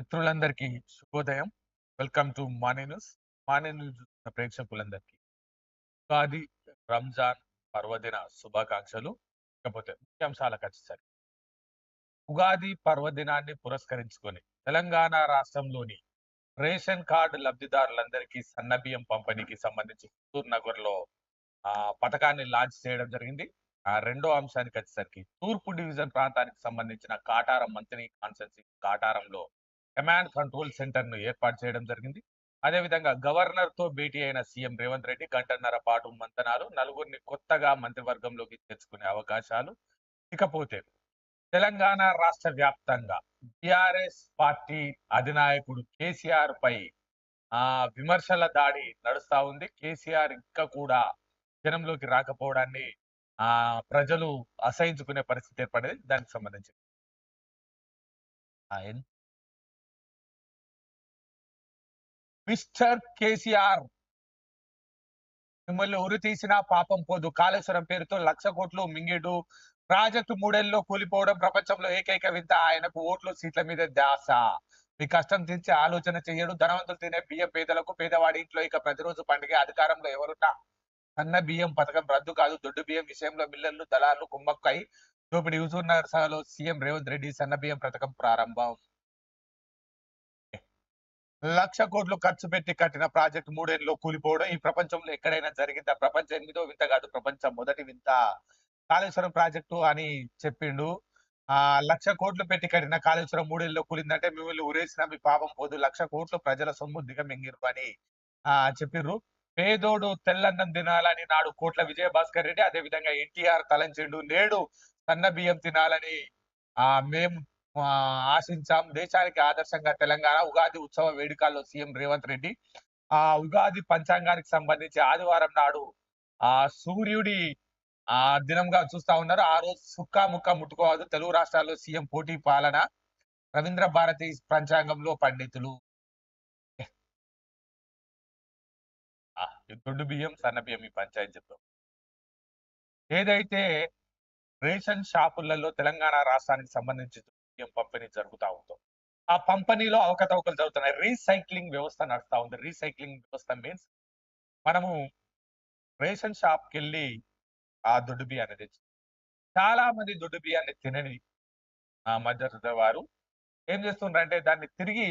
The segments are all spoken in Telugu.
మిత్రులందరికీ శుభోదయం. Welcome to Mane news. Mane news చూస్తున్న ప్రేక్షకులందరికీ. ఉగాది రంజాన్ పర్వదిన శుభాకాంక్షలు. ఇకపోతే ముఖ్యాంశాలకు వచ్చేసరికి ఉగాది పర్వదినాన్ని పురస్కరించుకొని తెలంగాణ రాష్ట్రంలోని రేషన్ కార్డు లబ్ధిదారులందరికీ సన్నబియ్యం పంపిణీకి సంబంధించి హుజూర్ నగర్లో ఆ పథకాన్ని లాంచ్ చేయడం జరిగింది. ఆ రెండో అంశానికి వచ్చేసరికి తూర్పు డివిజన్ ప్రాంతానికి సంబంధించిన కాటారం మంత్రి కాన్సెన్సీ కాటారంలో కమాండ్ కంట్రోల్ సెంటర్ను ఏర్పాటు చేయడం జరిగింది. అదేవిధంగా గవర్నర్తో భేటీ అయిన సీఎం రేవంత్ రెడ్డి గంటన్నర పాటు మంతనాలు నలుగురిని కొత్తగా మంత్రివర్గంలోకి తెచ్చుకునే అవకాశాలు ఇకపోతే తెలంగాణ రాష్ట్ర వ్యాప్తంగా టిఆర్ఎస్ పార్టీ అధినాయకుడు కేసీఆర్ పై ఆ విమర్శల దాడి నడుస్తా ఉంది. కేసీఆర్ ఇంకా కూడా జనంలోకి రాకపోవడాన్ని ఆ ప్రజలు అసహించుకునే పరిస్థితి ఏర్పడేది. దానికి సంబంధించి. మిస్టర్ కేసీఆర్. మిమ్మల్ని ఉరి తీసినా పాపం పోదు. కాళేశ్వరం పేరుతో లక్ష కోట్లు మింగేడు. ప్రాజెక్టు మూడేళ్ళలో కూలిపోవడం ప్రపంచంలో ఏకైక వింత. ఆయనకు ఓట్లు సీట్ల మీద దాస మీ కష్టం తీర్చి ఆలోచన చేయడు. ధనవంతులు తినే బియ్యం పేదలకు పేదవాడి ఇంట్లో ఇక ప్రతిరోజు పండుగ అధికారంలో ఎవరున్నా. సన్న బియ్యం పథకం రద్దు కాదు. దొడ్డు బియ్యం విషయంలో మిల్లర్లు దళాలు కుమ్మక్కై. దోపిడి హుజూర్ నగర్ సభలో సీఎం రేవంత్ రెడ్డి సన్న బియ్యం పథకం ప్రారంభం. లక్ష కోట్లు ఖర్చు పెట్టి కట్టిన ప్రాజెక్ట్ మూడేళ్ళలో కూలిపోవడం ఈ ప్రపంచంలో ఎక్కడైనా జరిగిందా? ప్రపంచం ఎనిమిదో వింత కాదు ప్రపంచం మొదటి వింత. కాళేశ్వరం ప్రాజెక్టు అని చెప్పిండు. ఆ లక్ష కోట్లు పెట్టి కట్టిన కాళేశ్వరం మూడేళ్ళలో కూలిందంటే మిమ్మల్ని ఉరేసిన మీ పాపం పోదు. లక్ష కోట్లు ప్రజల సొమ్ము దిగమింగిరు అని ఆ చెప్పిర్రు. పేదోడు తెల్లన్నం తినాలని నాడు కోట్ల విజయభాస్కర్ రెడ్డి అదే విధంగా ఎన్టీఆర్ తలంచిండు. నేడు సన్న బియ్యం తినాలని ఆ మేము ఆశించాం. దేశానికి ఆదర్శంగా తెలంగాణ ఉగాది ఉత్సవ వేడుకల్లో సీఎం రేవంత్ రెడ్డి ఆ ఉగాది పంచాంగానికి సంబంధించి ఆదివారం నాడు ఆ సూర్యుడి ఆ దినంగా చూస్తా ఉన్నారు. ఆ రోజు సుక్క ముక్క ముట్టుకోవద్దు. తెలుగు రాష్ట్రాల్లో సీఎం పోటీ పాలన రవీంద్ర భారతి పంచాంగంలో పండితులు. ఈ దొడ్డు బియ్యం సన్న బియ్యం ఈ పంచాయతీ చెప్తాం. ఏదైతే రేషన్ షాపులలో తెలంగాణ రాష్ట్రానికి సంబంధించి బియ్యం పంపిణీ జరుగుతూ ఉందో. ఆ పంపిణీలో అవకతవకలు జరుగుతున్నాయి. రీసైక్లింగ్ వ్యవస్థ నడుస్తూ ఉంది. రీసైక్లింగ్ వ్యవస్థ మీన్స్ మనము రేషన్ షాప్కి వెళ్ళి ఆ దొడ్డు బియ్యాన్ని తెచ్చి చాలా మంది దొడ్డు బియ్యాన్ని తినని ఆ వారు ఏం చేస్తుండ్రంటే దాన్ని తిరిగి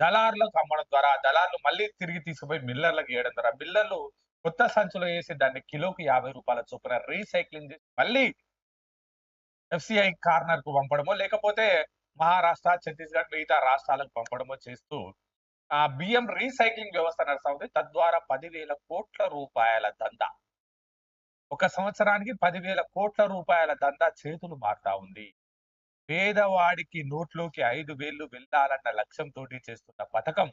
దళారులకు అమ్మడం ద్వారా ఆ దళారులు మళ్ళీ తిరిగి తీసుకుపోయి మిల్లర్లకు వేయడం ద్వారా మిల్లర్లు కొత్త సంచులు వేసి దాన్ని కిలోకి యాభై రూపాయల చొప్పున రీసైక్లింగ్ చేసి మళ్ళీ ఎఫ్సిఐ కార్నర్కు పంపడమో లేకపోతే మహారాష్ట్ర ఛత్తీస్గఢ్ మిగతా రాష్ట్రాలకు పంపడమో చేస్తూ ఆ బియ్యం రీసైక్లింగ్ వ్యవస్థ నడుస్తా ఉంది తద్వారా పదివేల కోట్ల రూపాయల దందా. ఒక సంవత్సరానికి పదివేల కోట్ల రూపాయల దందా చేతులు మారుతా ఉంది. పేదవాడికి నోట్లోకి ఐదు వేలు వెళ్ళాలన్న లక్ష్యంతో చేస్తున్న పథకం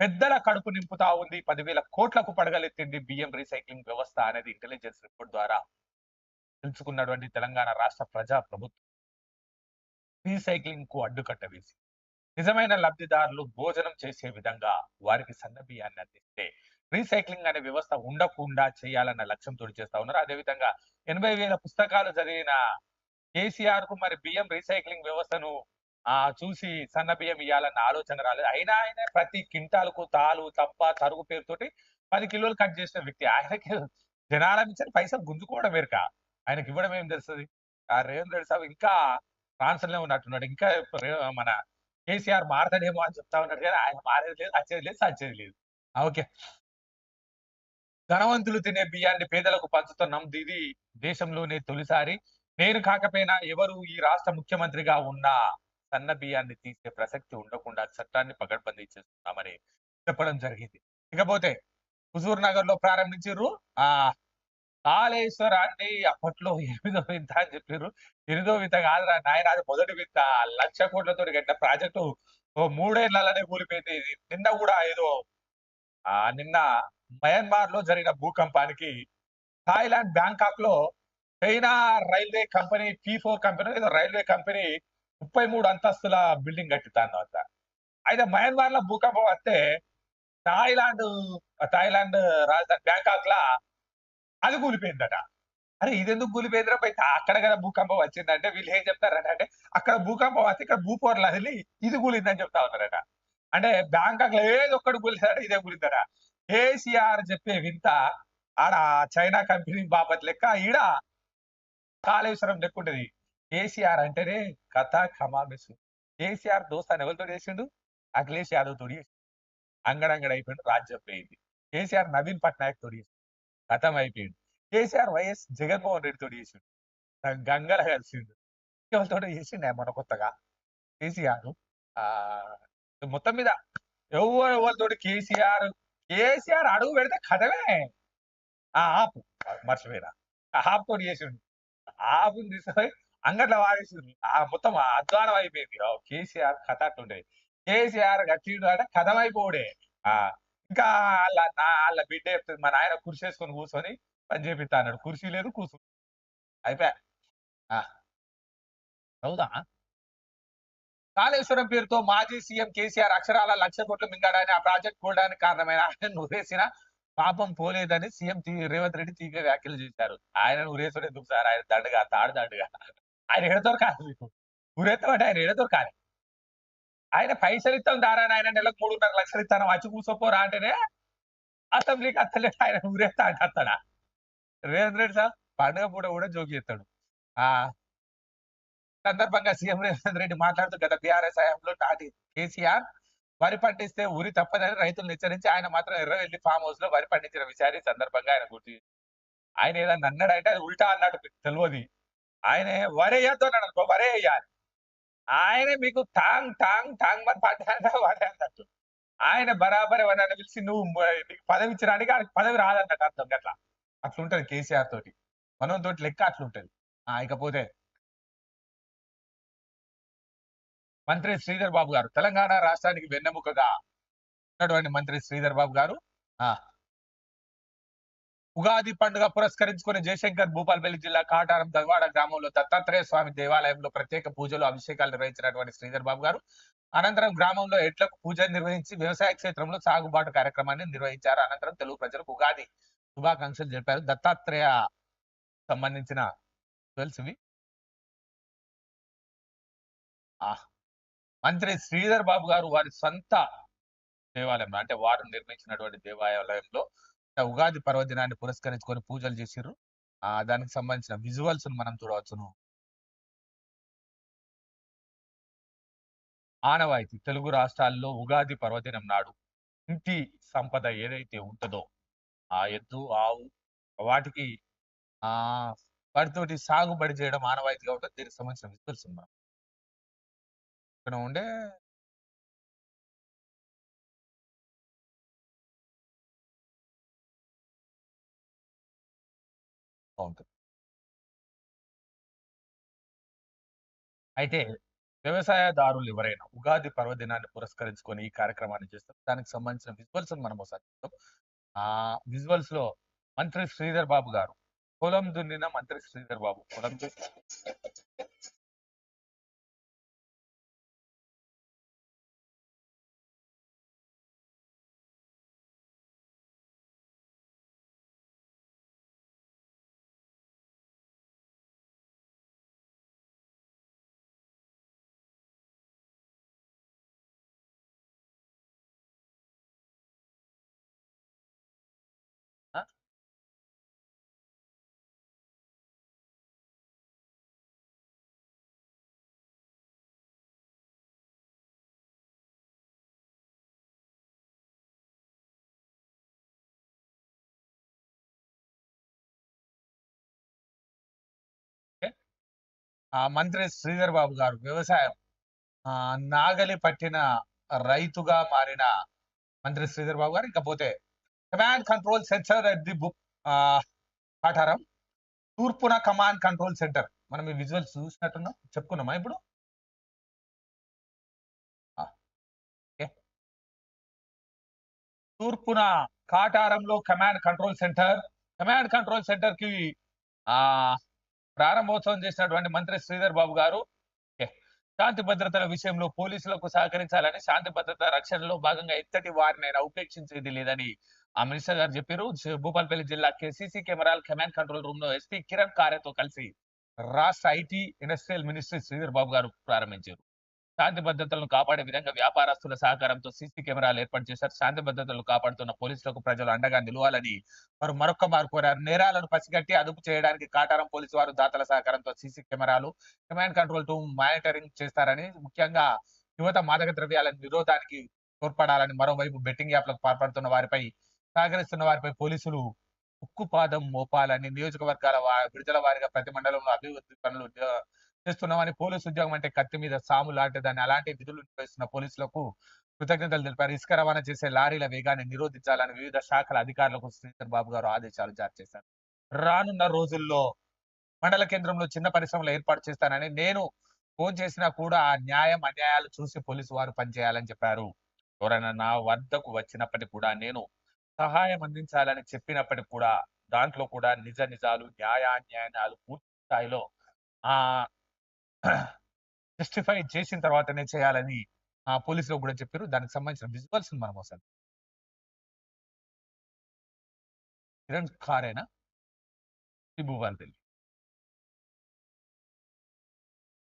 పెద్దల కడుపు నింపుతా ఉంది. పదివేల కోట్లకు పడగలెత్తింది బియ్యం రీసైక్లింగ్ వ్యవస్థ అనేది ఇంటెలిజెన్స్ రిపోర్ట్ ద్వారా. తెలుసుకున్నటువంటి తెలంగాణ రాష్ట్ర ప్రజా ప్రభుత్వం. రీసైక్లింగ్కు అడ్డుకట్ట వేసి నిజమైన లబ్ధిదారులు భోజనం చేసే విధంగా వారికి సన్నబియ్యాన్ని అందిస్తే రీసైక్లింగ్ అనే వ్యవస్థ ఉండకుండా చేయాలన్న లక్ష్యంతో చేస్తా ఉన్నారు. అదేవిధంగా ఎనభై వేల పుస్తకాలు చదివిన కేసీఆర్కు మరి బియ్యం రీసైక్లింగ్ వ్యవస్థను ఆ చూసి సన్న బియ్యం ఇవ్వాలన్న ఆలోచన రాలేదు. అయినా ఆయన ప్రతి కింటాలకు తాలు తప్ప తరుగు పేరుతోటి పది కిలోలు కట్ చేసిన వ్యక్తి. ఆయనకి జనాల నుంచి పైసలు గుంజుకోవడం వేరుక? ఆయనకి ఇవ్వడం ఏం తెలుస్తుంది? ఆ రేవంత్ రెడ్డి సాబ్ ఇంకా ఫ్రాన్స్ ఉన్నట్టున్నాడు. ఇంకా మన కేసీఆర్ మారతాడేమో అని చెప్తా ఉన్నాడు కానీ ఆయన మారేది లేదు వచ్చేది లేదు సచ్చేది లేదు. ఓకే. ధనవంతులు తినే బియ్యాన్ని పేదలకు పంచుతున్నాం. ఇది దేశంలోనే తొలిసారి. నేను కాకపోయినా ఎవరు ఈ రాష్ట్ర ముఖ్యమంత్రిగా ఉన్నా సన్న బియ్యాన్ని తీసే ప్రసక్తి ఉండకుండా చట్టాన్ని పగడ్బందీ చేస్తున్నామని చెప్పడం జరిగింది. ఇకపోతే హుజూర్ నగర్లో ప్రారంభించారు ఆ కాళేశ్వరాన్ని అప్పట్లో ఎనిమిదో వింత అని చెప్పారు ఎనిమిదో వింత కాదురా నాయన అది మొదటి వింత. లక్ష కోట్లతో కట్టిన ప్రాజెక్టు ఓ మూడేళ్ళలోనే కూలిపోయింది. ఇది నిన్న కూడా ఏదో ఆ నిన్న మయన్మార్లో జరిగిన భూకంపానికి Thailand బ్యాంకాక్లో China railway company P four company ఏదో రైల్వే కంపెనీ ముప్పై మూడు అంతస్తుల బిల్డింగ్ కట్టితాను అంత అయితే మయన్మార్లో భూకంపం వస్తే థాయిలాండ్ థాయిలాండ్ రాజధాని బ్యాంకాక్ లా అది కూలిపోయిందట. అరే ఇదెందుకు కూలిపోయిందిరా? పోయి అక్కడ కదా భూకంపం వచ్చిందంటే వీళ్ళు ఏం చెప్తారట అంటే అక్కడ భూకంపం వస్తే ఇక్కడ భూపోర్లు అదిలి ఇది కూలిందని చెప్తా ఉన్నారట. అంటే బ్యాంకాక్లో ఏదో ఒక్కటి కూలిందట ఇదే కూలిందట కేసీఆర్ చెప్పే వింత ఆడ చైనా కంపెనీ బాపత్ లెక్క ఈడ కాళేశ్వరం లెక్క ఉంటది. కేసీఆర్ అంటేనే కథ కమామిసు కేసీఆర్ దోస్తాను ఎవరితో చేసిండు? అఖిలేష్ యాదవ్ తోడి చేసిండు. అంగడంగడ అయిపోయిండు రాజ్యం పోయింది. కేసీఆర్ నవీన్ పట్నాయక్ తోడి కథం అయిపోయింది కేసీఆర్ వైఎస్ జగన్మోహన్ రెడ్డితో చేసిండు. గంగల కలిసిండు. ఎవరితో చేసిండే మన కొత్తగా. కేసీఆర్ ఆ మొత్తం మీద ఎవరు ఎవరితోటి కేసీఆర్ కేసీఆర్ అడుగు పెడితే కథమే. ఆ ఆపు మర్చిపోయినా ఆ ఆపు తోటి చేసిండు. ఆపుని తీసుకొని అంగట్లో వాడేసిండు ఆ మొత్తం అధ్వానం అయిపోయింది. ఓ, కేసీఆర్ కథ అట్లుండేది. కేసీఆర్ కట్టిండు అంటే కథమైపోడే ఆ ఇంకా వాళ్ళ నా వాళ్ళ బిడ్డ చెప్తుంది. మా నాయన కుర్చీ వేసుకొని కూర్చొని పని చేపిస్తా అన్నాడు. కుర్చీ లేదు కూర్చో. అయిపోయా? అవుదా కాళేశ్వరం పేరుతో మాజీ సీఎం కేసీఆర్ అక్షరాల లక్ష కోట్లు మింగాడని ఆ ప్రాజెక్ట్ కూడడానికి కారణమైన ఆయన ఉరేసిన పాపం పోలేదని సీఎం రేవంత్ రెడ్డి తీగ వ్యాఖ్యలు చేశారు. ఆయన ఉరేసుడు ఎందుకు సార్? ఆయన దండగా తాడు దండగా. ఆయన ఎడతోరు కాదు మీకు. ఉరేస్తామంటే ఆయన ఎడతోరు కాదు ఆయన పైసలు ఇస్తాం దారా ఆయన నెలకు మూడున్నర లక్షలు ఇస్తాను. వచ్చి కూర్చోపోరా అంటేనే అసెంబ్లీకి అత్తలే ఆయన ఊరేస్తా అంటే అత్తాడా? రేవంత్ రెడ్డి సార్ పండుగ పూట కూడా జోకి చేస్తాడు. ఆ సందర్భంగా సీఎం రేవంత్ రెడ్డి మాట్లాడుతూ గత బీఆర్ఎస్ హయాంలో నాటి కేసీఆర్ వరి పండిస్తే ఉరి తప్పదని రైతులను హెచ్చరించి ఆయన మాత్రం ఎర్రవెల్లి ఫామ్ హౌస్లో వరి పండించిన విషయాన్ని సందర్భంగా ఆయన గుర్తు ఆయన ఏదన్నా అన్నాడంటే అది ఉల్టా అన్నాడు తెలియదు ఆయన వరి అన్నాడు అనుకో వరే వేయాలి ఆయనే మీకు టాంగ్ టాంగ్ టాంగ్ మరి పడ్డా వరే ఆయన బరాబర్ ఎవరైనా పిలిచి నువ్వు నీకు పదవి ఇచ్చడానికి ఆయనకి పదవి రాదన్నట్టు అర్థం అట్లా అట్లుంటది కేసీఆర్ తోటి. మనం తోటి లెక్క అట్లుంటది. ఆ ఇకపోతే మంత్రి శ్రీధర్ బాబు గారు తెలంగాణ రాష్ట్రానికి వెన్నెముకగా ఉన్నటువంటి మంత్రి శ్రీధర్ బాబు గారు ఆ ఉగాది పండుగ పురస్కరించుకుని జయశంకర్ భూపాలపల్లి జిల్లా కాటారం దగవాడ గ్రామంలో దత్తాత్రేయ స్వామి దేవాలయంలో ప్రత్యేక పూజలు అభిషేకాలు నిర్వహించినటువంటి శ్రీధర్ బాబు గారు. అనంతరం గ్రామంలో ఎట్లకు పూజ నిర్వహించి వ్యవసాయ క్షేత్రంలో సాగుబాటు కార్యక్రమాన్ని నిర్వహించారు. అనంతరం తెలుగు ప్రజలకు ఉగాది శుభాకాంక్షలు చెప్పారు దత్తాత్రేయ సంబంధించిన తెలుసువి ఆ మంత్రి శ్రీధర్ బాబు గారు వారి సొంత దేవాలయం అంటే వారు నిర్మించినటువంటి దేవాలయంలో ఉగాది పర్వదినాన్ని పురస్కరించుకొని పూజలు చేసిర్రు. ఆ దానికి సంబంధించిన విజువల్స్ మనం చూడవచ్చును. ఆనవాయితీ. తెలుగు రాష్ట్రాల్లో ఉగాది పర్వదినం నాడు ఇంటి సంపద ఏదైతే ఉంటుందో ఆ ఎద్దు ఆవు వాటికి ఆ వాటితోటి సాగుబడి చేయడం ఆనవాయితీగా ఉంటుంది. దీనికి సంబంధించిన విజువల్స్ మనం. ఇక్కడ ఉండే బాగుంటుంది అయితే వ్యవసాయదారులు ఎవరైనా ఉగాది పర్వదినాన్ని పురస్కరించుకొని ఈ కార్యక్రమాన్ని చేస్తారు. దానికి సంబంధించిన విజువల్స్ మనం ఒకసారి చూద్దాం. ఆ విజువల్స్లో మంత్రి శ్రీధర్ బాబు గారు పొలం దున్నిన మంత్రి శ్రీధర్ బాబు పొలం దున్ని మంత్రి శ్రీధర్ బాబు గారు వ్యవసాయం ఆ నాగలి పట్టిన రైతుగా మారిన మంత్రి శ్రీధర్ బాబు గారు ఇకపోతే command control centre at the book పాఠారం తూర్పున కమాండ్ కంట్రోల్ సెంటర్ మనం ఈ విజువల్స్ చూసినట్టున్నాం చెప్పుకున్నామా ఇప్పుడు? తూర్పున కాటారంలో command control centre command control సెంటర్కి ఆ ప్రారంభోత్సవం చేసినటువంటి మంత్రి శ్రీధర్ బాబు గారు శాంతి భద్రతల విషయంలో పోలీసులకు సహకరించాలని శాంతి భద్రత రక్షణలో భాగంగా ఎంతటి వారినైనా ఉపేక్షించేది లేదని ఆ మినిస్టర్ గారు చెప్పారు. భూపాల్పల్లి భూపాలపల్లి జిల్లా కేసీసీ కెమెరాల కమాండ్ కంట్రోల్ రూమ్లో ఎస్పీ కిరణ్ కారేతో కలిసి రాష్ట్ర IT industrial ministry Sridhar Babu గారు ప్రారంభించారు. శాంతి భద్రతలను కాపాడే విధంగా వ్యాపారస్తుల సహకారంతో సీసీ కెమెరాలు ఏర్పాటు చేశారు. శాంతి భద్రతలు కాపాడుతున్న పోలీసులకు ప్రజలు అండగా నిలవాలని వారు మరొక మారు కోరారు. నేరాలను పసిగట్టి అదుపు చేయడానికి కాటారం పోలీసు వారు దాతల సహకారంతో సీసీ కెమెరాలు కమాండ్ కంట్రోల్ టూ మానిటరింగ్ చేస్తారని ముఖ్యంగా యువత మాదక ద్రవ్యాల నిరోధానికి తోడ్పడాలని మరోవైపు బెట్టింగ్ యాప్లకు పాల్పడుతున్న వారిపై సహకరిస్తున్న వారిపై పోలీసులు ఉక్కుపాదం మోపాలని నియోజకవర్గాల విడుదల వారిగా ప్రతి మండలంలో అభివృద్ధి పనులు చేస్తున్నామని పోలీసు ఉద్యోగం అంటే కత్తి మీద సాము లాంటిదని అలాంటి విధులు నిర్వహిస్తున్న పోలీసులకు కృతజ్ఞతలు తెలిపారు. ఇసుక రవాణా చేసే లారీల వేగాన్ని నిరోధించాలని వివిధ శాఖల అధికారులకు శ్రీధర్ బాబు గారు ఆదేశాలు జారీ చేశారు. రానున్న రోజుల్లో మండల కేంద్రంలో చిన్న పరిశ్రమలు ఏర్పాటు చేస్తానని నేను ఫోన్ చేసినా కూడా ఆ న్యాయం అన్యాయాలు చూసి పోలీసు వారు పనిచేయాలని చెప్పారు. ఎవరైనా నా వద్దకు వచ్చినప్పటికీ కూడా నేను సహాయం అందించాలని చెప్పినప్పటికి కూడా దాంట్లో కూడా నిజ నిజాలు న్యాయాన్యాయాలు పూర్తి స్థాయిలో ఆ జస్టిఫై చేసిన తర్వాతనే చేయాలని ఆ పోలీసులు కూడా చెప్పారు. దానికి సంబంధించిన విజువల్స్ మనం ఒకసారి కిరణ్ కారేనా? భూపాలపల్లి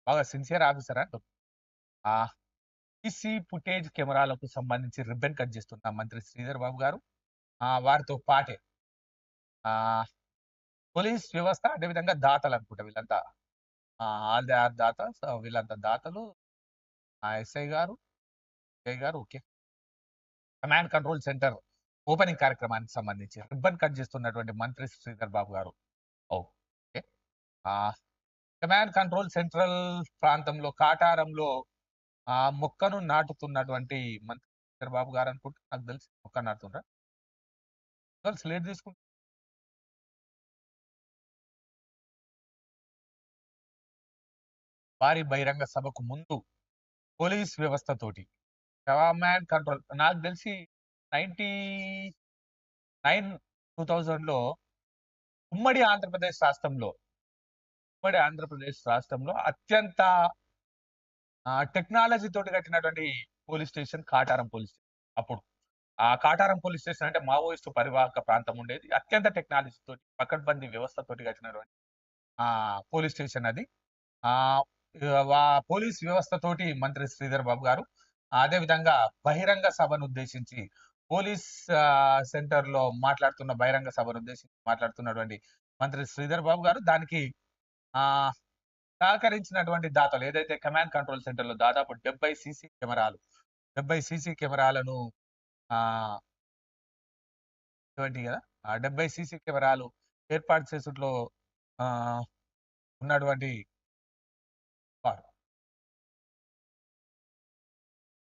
బాగా సిన్సియర్ ఆఫీసర్ అంట ఆ. ఈసీ ఫుటేజ్ కెమెరాలకు సంబంధించి రిబ్బన్ కట్ చేస్తున్న మంత్రి శ్రీధర్ బాబు గారు ఆ వారితో పాటే ఆ పోలీస్ వ్యవస్థ అదేవిధంగా దాతలు అనుకుంటా వీళ్ళంతా. ఆల్ దే ఆర్ దాత వీళ్ళంతా దాతలు ఆ ఎస్ఐ గారు ఎస్ఐ గారు okay. Command control centre opening కార్యక్రమానికి సంబంధించి రిబ్బన్ కట్ చేస్తున్నటువంటి మంత్రి శ్రీధర్ బాబు గారు. ఓకే. ఆ కమాండ్ కంట్రోల్ సెంట్రల్ ప్రాంతంలో కాటారంలో ఆ మొక్కను నాటుతున్నటువంటి మంత్రి శ్రీధర్ బాబు గారు అనుకుంటా నాకు తెలిసి మొక్క నాటుతుండ్రా? తెలిసి లేట్ భారీ బహిరంగ సభకు ముందు పోలీస్ వ్యవస్థతోటి కమాండ్ కంట్రోల్. నాకు తెలిసి నైన్టీ నైన్ టూ థౌజండ్లో ఉమ్మడి ఆంధ్రప్రదేశ్ రాష్ట్రంలో ఉమ్మడి ఆంధ్రప్రదేశ్ రాష్ట్రంలో అత్యంత టెక్నాలజీ తోటి కట్టినటువంటి police station Kataram police station. అప్పుడు ఆ కాటారం పోలీస్ స్టేషన్ అంటే మావోయిస్టు పరివాహక ప్రాంతం ఉండేది. అత్యంత టెక్నాలజీ తోటి పకడ్బందీ వ్యవస్థతోటి కట్టినటువంటి ఆ పోలీస్ స్టేషన్ అది. ఆ పోలీస్ వ్యవస్థతోటి మంత్రి శ్రీధర్ బాబు గారు అదే విధంగా బహిరంగ సభను ఉద్దేశించి పోలీస్ సెంటర్లో మాట్లాడుతున్న బహిరంగ సభను ఉద్దేశించి మాట్లాడుతున్నటువంటి మంత్రి శ్రీధర్ బాబు గారు దానికి ఆ సహకరించినటువంటి దాతలు ఏదైతే కమాండ్ కంట్రోల్ సెంటర్లో దాదాపు డెబ్బై సీసీ కెమెరాలు డెబ్బై సీసీ కెమెరాలను ఆ కదా ఆ డెబ్బై సీసీ కెమెరాలు ఏర్పాటు చేసుట్లో ఆ ఉన్నటువంటి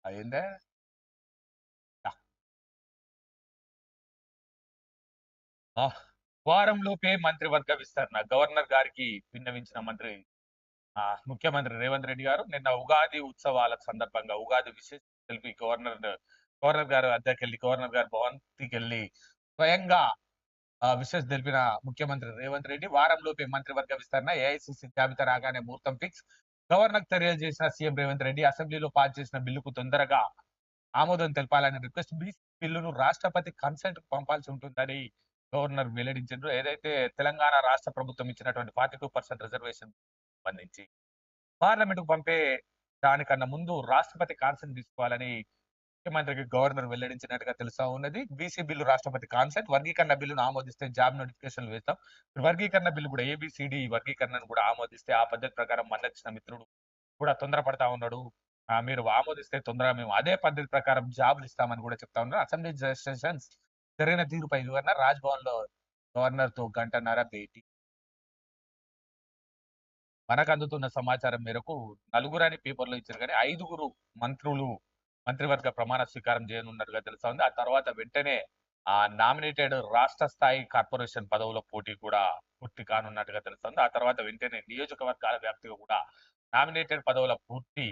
అయిందా? వారంలోపే మంత్రివర్గ విస్తరణ. గవర్నర్ గారికి విన్నవించిన మంత్రి ముఖ్యమంత్రి రేవంత్ రెడ్డి గారు నిన్న ఉగాది ఉత్సవాల సందర్భంగా ఉగాది విశేష తెలిపి గవర్నర్ గవర్నర్ గారు అద్దెకి వెళ్ళి గవర్నర్ గారు భవంతికి వెళ్ళి స్వయంగా విశేష తెలిపిన ముఖ్యమంత్రి రేవంత్ రెడ్డి వారంలోపే మంత్రివర్గ విస్తరణ ఏఐసిసి జాబితా రాగానే ముహూర్తం ఫిక్స్. గవర్నర్ చర్యలు చేసిన సీఎం రేవంత్ రెడ్డి అసెంబ్లీలో పాస్ చేసిన బిల్లుకు తొందరగా ఆమోదం తెలపాలని రిక్వెస్ట్ బీసీ బిల్లును రాష్ట్రపతి కన్సెంట్ పంపాల్సి ఉంటుందని గవర్నర్ వెల్లడించారు ఏదైతే తెలంగాణ రాష్ట్ర ప్రభుత్వం ఇచ్చినటువంటి ఫార్టీ టూ పర్సెంట్ రిజర్వేషన్ సంబంధించి పార్లమెంట్కు పంపే దానికన్నా ముందు రాష్ట్రపతి కాన్సెంట్ తీసుకోవాలని ముఖ్యమంత్రికి గవర్నర్ వెల్లడించినట్టుగా తెలుసా ఉన్నది. బీసీ బిల్లు రాష్ట్రపతి కాన్సెప్ట్ వర్గీకరణ బిల్లును ఆమోదిస్తే జాబ్ నోటిఫికేషన్లు వేస్తాం. వర్గీకరణ బిల్లు కూడా ఏబిసిడి వర్గీకరణను కూడా ఆమోదిస్తే ఆ పద్ధతి ప్రకారం మన్నచ్చిన మిత్రుడు కూడా తొందరపడతా ఉన్నాడు. మీరు ఆమోదిస్తే తొందరగా మేము అదే పద్ధతి ప్రకారం జాబ్లు ఇస్తామని కూడా చెప్తా ఉన్నారు. అసెంబ్లీ సెషన్స్ జరిగిన తీరుపై వివరణ రాజ్భవన్లో గవర్నర్తో గంటన్నర భేటీ. మనకు అందుతున్న సమాచారం మేరకు నలుగురని పేపర్లో ఇచ్చారు కానీ ఐదుగురు మంత్రులు మంత్రివర్గ ప్రమాణ స్వీకారం చేయనున్నట్టుగా తెలుసా ఉంది. ఆ తర్వాత వెంటనే ఆ నామినేటెడ్ రాష్ట్ర స్థాయి కార్పొరేషన్ పదవుల పోటీ కూడా పూర్తి కానున్నట్టుగా తెలుస్తుంది ఆ తర్వాత వెంటనే నియోజకవర్గాల వ్యాప్తిగా కూడా నామినేటెడ్ పదవుల పూర్తి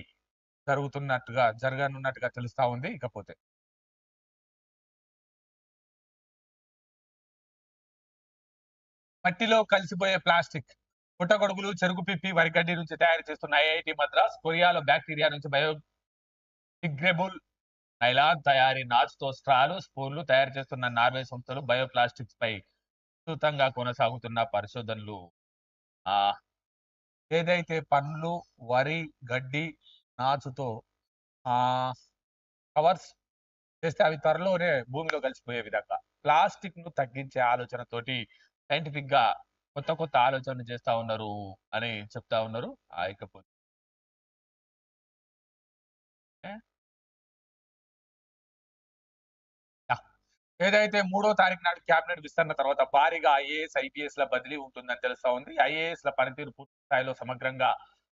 జరుగుతున్నట్టుగా జరగనున్నట్టుగా తెలుస్తా ఉంది. ఇకపోతే మట్టిలో కలిసిపోయే ప్లాస్టిక్ పుట్టగొడుగులు చెరుకు పిప్పి వరిగడ్డి నుంచి తయారు చేస్తున్న ఐఐటి మద్రాస్ కొరియాలో బ్యాక్టీరియా నుంచి బయో డిగ్రేబుల్ నైలాన్ తయారీ నాచుతో స్ట్రాలు స్పూన్లు తయారు చేస్తున్న నార్వే సంస్థలు బయోప్లాస్టిక్స్ పై విస్తృతంగా కొనసాగుతున్న పరిశోధనలు. ఆ ఏదైతే పండ్లు వరి గడ్డి నాచుతో ఆ కవర్స్ చేస్తే అవి త్వరలోనే భూమిలో కలిసిపోయే విధంగా ప్లాస్టిక్ను తగ్గించే ఆలోచనతోటి సైంటిఫిక్గా కొత్త కొత్త ఆలోచనలు చేస్తా ఉన్నారు అని చెప్తా ఉన్నారు ఆ ఇకపోతే ఏదైతే మూడో తారీఖు నాడు కేబినెట్ విస్తరణ తర్వాత భారీగా ఐఏఎస్ ఐపీఎస్ ల బదిలీ ఉంటుందని తెలుస్తా ఉంది. ఐఏఎస్ ల పనితీరు పూర్తి స్థాయిలో సమగ్రంగా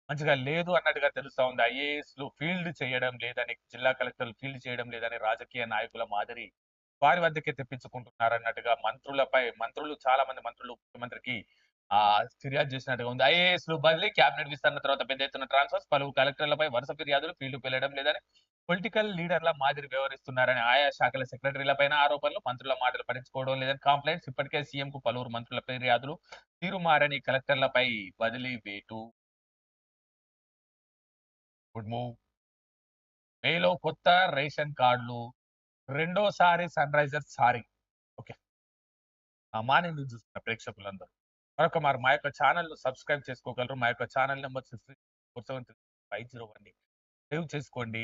మంచిగా లేదు అన్నట్టుగా తెలుస్తా ఉంది. ఐఏఎస్లు ఫీల్డ్ చేయడం లేదని జిల్లా కలెక్టర్లు ఫీల్డ్ చేయడం లేదని రాజకీయ నాయకుల మాదిరి వారి వద్దకే తెప్పించుకుంటున్నారు అన్నట్టుగా మంత్రులపై మంత్రులు చాలా మంది మంత్రులు ముఖ్యమంత్రికి ఆ ఫిర్యాదు చేసినట్టుగా ఉంది. ఐఏఎస్లు బదిలీ కేబినెట్ విస్తరణ తర్వాత పెద్ద ఎత్తున ట్రాన్స్ఫర్స్ పలువురు కలెక్టర్లపై వరుస ఫిర్యాదులు ఫీల్డ్ వెళ్ళడం లేదని పొలిటికల్ లీడర్ల మాదిరి వ్యవహరిస్తున్నారని ఆయా శాఖల సెక్రటరీలపైన ఆరోపణలు మంత్రుల మాటలు పట్టించుకోవడం లేదని కంప్లైంట్స్ ఇప్పటికే సీఎం కు పలువురు మంత్రుల ఫిర్యాదులు తీరు మారని కలెక్టర్లపై బదిలీ వేటు. గుడ్ మూవ్ మేలో కొత్త రేషన్ కార్డులు. రెండోసారి సన్ రైజర్ సారీ. ఓకే. ఆ మార్నింగ్ చూస్తున్న ప్రేక్షకులందరూ. మరొక మరి మా యొక్క ఛానల్ సబ్స్క్రైబ్ చేసుకోగలరు. మా యొక్క channel number five zero one save చేసుకోండి.